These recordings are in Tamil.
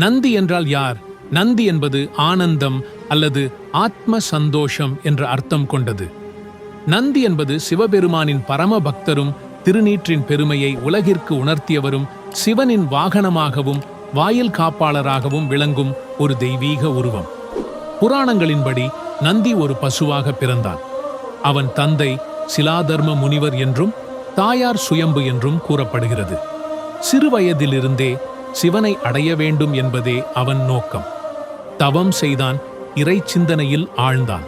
நந்தி என்றால் யார்? நந்தி என்பது ஆனந்தம் அல்லது ஆத்ம சந்தோஷம் என்ற அர்த்தம் கொண்டது. நந்தி என்பது சிவபெருமானின் பரம பக்தரும் திருநீற்றின் பெருமையை உலகிற்கு உணர்த்தியவரும் சிவனின் வாகனமாகவும் வாயில் காப்பாளராகவும் விளங்கும் ஒரு தெய்வீக உருவம். புராணங்களின்படி நந்தி ஒரு பசுவாக பிறந்தான். அவன் தந்தை சிலாதர்ம முனிவர் என்றும் தாயார் சுயம்பு என்றும் கூறப்படுகிறது. சிறுவயதிலிருந்தே சிவனை அடைய வேண்டும் என்பதே அவன் நோக்கம். தவம் செய்தான் இறை சிந்தனையில் ஆழ்ந்தான்.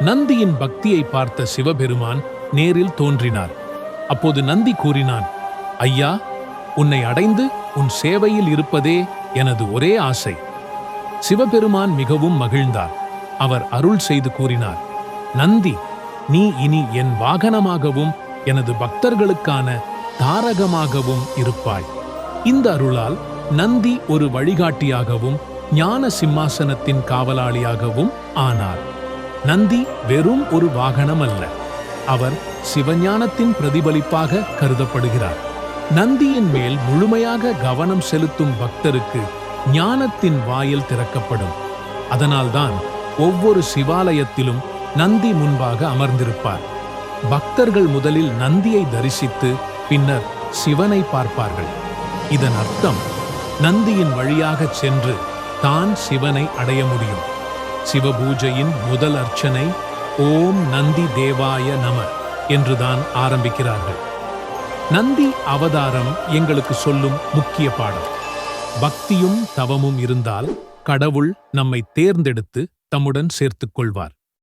நந்தியின் பக்தியை பார்த்த சிவபெருமான் நேரில் தோன்றினார். அப்போது நந்தி கூறினான் ஐயா உன்னை அடைந்து உன் சேவையில் இருப்பதே எனது ஒரே ஆசை. சிவபெருமான் மிகவும் மகிழ்ந்தார். அவர் அருள் செய்து கூறினார் நந்தி நீ இனி என் வாகனமாகவும் எனது பக்தர்களுக்கான தாரகமாகவும் இருப்பாய். இந்த அருளால் நந்தி ஒரு வழிகாட்டியாகவும் ஞான சிம்மாசனத்தின் காவலாளியாகவும் ஆனார். நந்தி வெறும் ஒரு வாகனம் அல்ல. அவர் சிவஞானத்தின் பிரதிபலிப்பாக கருதப்படுகிறார். நந்தியின் மேல் முழுமையாக கவனம் செலுத்தும் பக்தருக்கு ஞானத்தின் வாயில் திறக்கப்படும். அதனால்தான் ஒவ்வொரு சிவாலயத்திலும் நந்தி முன்பாக அமர்ந்திருப்பார். பக்தர்கள் முதலில் நந்தியை தரிசித்து பின்னர் சிவனை பார்ப்பார்கள். இதன் அர்த்தம் நந்தியின் வழியாகச் சென்று தான் சிவனை அடைய முடியும். சிவபூஜையின் முதல் அர்ச்சனை ஓம் நந்தி தேவாய நம என்றுதான் ஆரம்பிக்கிறார்கள். நந்தி அவதாரம் எங்களுக்கு சொல்லும் முக்கிய பாடம். பக்தியும் தவமும் இருந்தால் கடவுள் நம்மை தேர்ந்தெடுத்து தம்முடன் சேர்த்துக் கொள்வார்.